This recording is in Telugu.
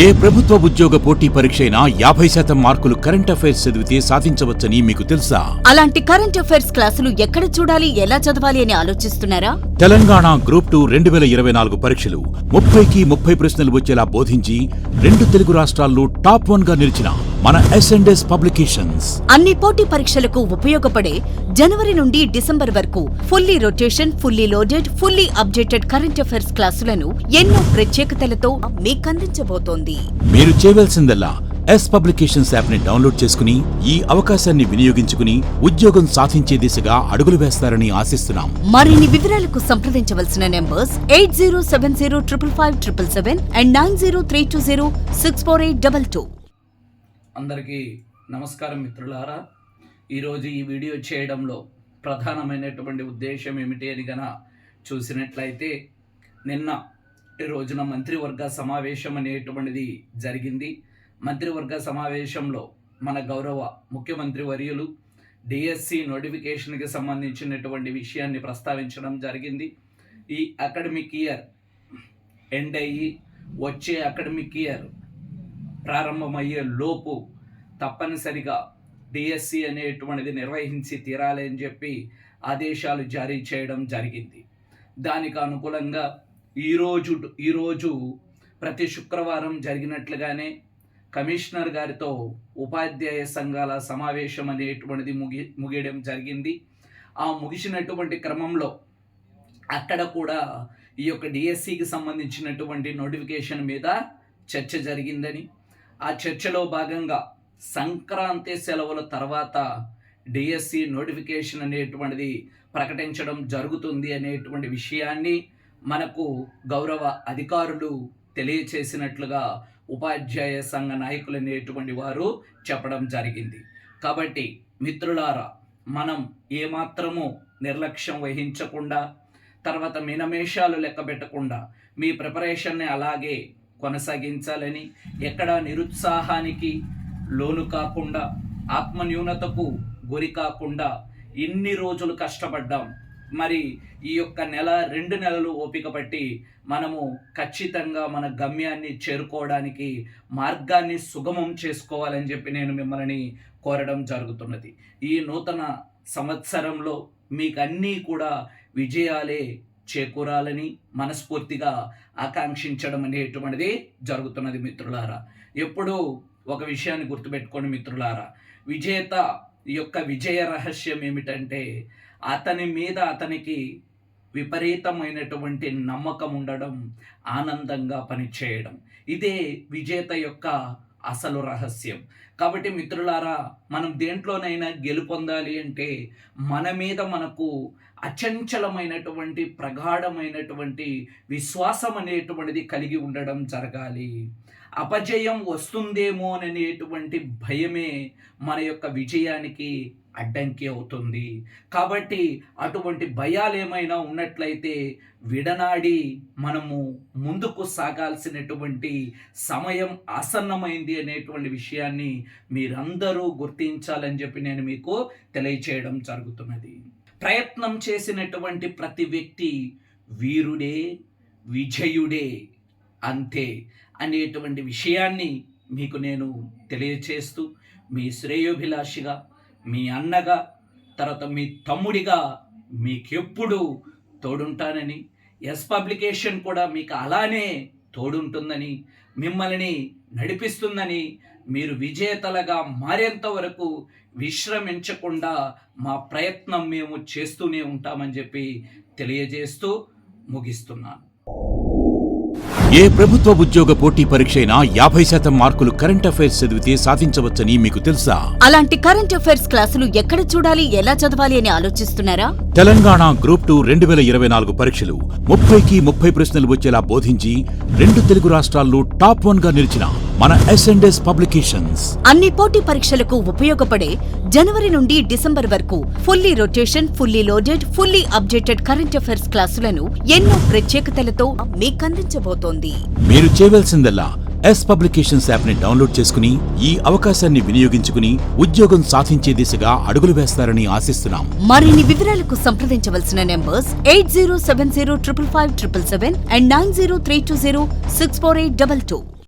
ఏ ప్రభుత్వ ఉద్యోగ పోటీ పరీక్ష అయినా యాభై శాతం మార్కులు కరెంట్ అఫైర్స్ చదివితే సాధించవచ్చని మీకు తెలుసా? అలాంటి కరెంట్ అఫైర్స్ క్లాసులు ఎక్కడ చూడాలి ఎలా చదవాలి అని ఆలోచిస్తున్నారా? తెలంగాణ గ్రూప్ టూ రెండు వేల ఇరవై నాలుగు పరీక్షలు. ముప్పైకి ముప్పై ప్రశ్నలు వచ్చేలా బోధించి రెండు తెలుగు రాష్ట్రాల్లో టాప్ వన్గా నిలిచిన మన ఎస్ఎండ్ఎస్ పబ్లికేషన్స్ అన్ని పోటీ పరీక్షలకు ఉపయోగపడే జనవరి నుండి డిసెంబర్ వరకు fully rotation fully loaded fully updated current affairs క్లాసులను ఎన్నో ప్రత్యేకతలతో మీకందించబోతోంది మీరు చేయవలసిందల్లా ఎస్ పబ్లికేషన్స్ యాప్ని డౌన్లోడ్ చేసుకుని ఈ అవకాశాన్ని వినియోగించుకుని ఉద్యోగం సాధించే దిశగా అడుగులు వేస్తారని ఆశిస్తున్నాం. మరిన్ని వివరాలకు సంప్రదించవలసిన numbers eight zero seven zero triple five triple seven and nine zero three two zero six four eight double two. అందరికీ నమస్కారం మిత్రులారా. ఈరోజు ఈ వీడియో చేయడంలో ప్రధానమైనటువంటి ఉద్దేశం ఏమిటి అని గన చూసినట్లయితే నిన్న రోజున మంత్రివర్గ సమావేశం అనేటువంటిది జరిగింది. మంత్రివర్గ సమావేశంలో మన గౌరవ ముఖ్యమంత్రి వర్యులు డిఎస్సి నోటిఫికేషన్కి సంబంధించినటువంటి విషయాన్ని ప్రస్తావించడం జరిగింది. ఈ అకాడమిక్ ఇయర్ ఎండ్ అయ్యి వచ్చే అకాడమిక్ ఇయర్ ప్రారంభమయ్యే లోపు తప్పనిసరిగా డిఎస్సి అనేటువంటిది నిర్వహించి తీరాలి అని చెప్పి ఆదేశాలు జారీ చేయడం జరిగింది. దానికి అనుకూలంగా ఈరోజు ఈరోజు ప్రతి శుక్రవారం జరిగినట్లుగానే కమిషనర్ గారితో ఉపాధ్యాయ సంఘాల సమావేశం అనేటువంటిది ముగి ముగియడం జరిగింది. ఆ ముగిసినటువంటి క్రమంలో అక్కడ కూడా ఈ యొక్క డిఎస్సికి సంబంధించినటువంటి నోటిఫికేషన్ మీద చర్చ జరిగిందని ఆ చర్చలో భాగంగా సంక్రాంతి సెలవుల తర్వాత డిఎస్సి నోటిఫికేషన్ అనేటువంటిది ప్రకటించడం జరుగుతుంది అనేటువంటి విషయాన్ని మనకు గౌరవ అధికారులు తెలియచేసినట్లుగా ఉపాధ్యాయ సంఘ నాయకులు అనేటువంటి వారు చెప్పడం జరిగింది. కాబట్టి మిత్రులారా మనం ఏమాత్రము నిర్లక్ష్యం వహించకుండా తర్వాత మినమేషాలు లెక్క పెట్టకుండా మీ ప్రిపరేషన్ని అలాగే కొనసాగించాలని ఎక్కడ నిరుత్సాహానికి లోను కాకుండా ఆత్మన్యూనతకు గురి కాకుండా ఇన్ని రోజులు కష్టపడ్డాం. మరి ఈ యొక్క నెల రెండు నెలలు ఓపిక పట్టి మనము ఖచ్చితంగా మన గమ్యాన్ని చేరుకోవడానికి మార్గాన్ని సుగమం చేసుకోవాలని చెప్పి నేను మిమ్మల్ని కోరడం జరుగుతున్నది. ఈ నూతన సంవత్సరంలో మీకు అన్నీ కూడా విజయాలే చేకూరాలని మనస్ఫూర్తిగా ఆకాంక్షించడం అనేటువంటిది జరుగుతున్నది మిత్రులారా. ఎప్పుడూ ఒక విషయాన్ని గుర్తుపెట్టుకోండి మిత్రులారా. విజేత యొక్క విజయ రహస్యం ఏమిటంటే అతని మీద అతనికి విపరీతమైనటువంటి నమ్మకం ఉండడం ఆనందంగా పనిచేయడం. ఇదే విజేత యొక్క అసలు రహస్యం. కాబట్టి మిత్రులారా మనం దేంట్లోనైనా గెలుపొందాలి అంటే మన మీద మనకు అచంచలమైనటువంటి ప్రగాఢమైనటువంటి విశ్వాసం అనేటువంటిది కలిగి ఉండడం జరగాలి. అపజయం వస్తుందేమో అనేటువంటి భయమే మన యొక్క విజయానికి అడ్డంకి అవుతుంది. కాబట్టి అటువంటి భయాలు ఏమైనా ఉన్నట్లయితే విడనాడి మనము ముందుకు సాగాల్సినటువంటి సమయం ఆసన్నమైంది అనేటువంటి విషయాన్ని మీరందరూ గుర్తించాలని చెప్పి నేను మీకు తెలియచేయడం జరుగుతున్నది. ప్రయత్నం చేసినటువంటి ప్రతి వ్యక్తి వీరుడే విజయుడే. అంతే అనేటువంటి విషయాన్ని మీకు నేను తెలియచేస్తూ మీ శ్రేయోభిలాషిగా మీ అన్నగా తర్వాత మీ తమ్ముడిగా మీకెప్పుడు తోడుంటానని ఎస్ పబ్లికేషన్ కూడా మీకు అలానే తోడుంటుందని మిమ్మల్ని నడిపిస్తుందని మీరు విజేతలుగా మారేంత వరకు విశ్రమించకుండా మా ప్రయత్నం మేము చేస్తూనే ఉంటామని చెప్పి తెలియజేస్తూ ముగిస్తున్నాను. ఏ ప్రభుత్వ ఉద్యోగ పోటీ పరీక్ష అయినా యాభై శాతం మార్కులు కరెంట్ అఫైర్స్ చదివితే సాధించవచ్చని మీకు తెలుసా? అలాంటి కరెంట్ అఫైర్స్ క్లాసులు ఎక్కడ చూడాలి ఎలా చదవాలి అని ఆలోచిస్తున్నారా? తెలంగాణ గ్రూప్ టూ రెండు వేల ఇరవై నాలుగు పరీక్షలు ముప్పైకి ముప్పై ప్రశ్నలు వచ్చేలా బోధించి రెండు తెలుగు రాష్ట్రాల్లో టాప్ వన్గా నిలిచిన మన ఎస్ఎండ్ఎస్ పబ్లికేషన్స్ అన్ని పోటీ పరీక్షలకు ఉపయోగపడే జనవరి నుండి డిసెంబర్ వరకు fully rotation fully loaded fully updated current affairs క్లాసులను ఎన్నో ప్రత్యేకతలతో మీకందించబోతోంది మీరు చేయవలసిందల్లా ఎస్ పబ్లికేషన్స్ యాప్ని డౌన్లోడ్ చేసుకుని ఈ అవకాశాన్ని వినియోగించుకుని ఉద్యోగం సాధించే దిశగా అడుగులు వేస్తారని ఆశిస్తున్నాం. మరిన్ని వివరాలకు సంప్రదించవలసిన numbers eight zero seven zero triple five triple seven and nine zero three two zero six four eight double two.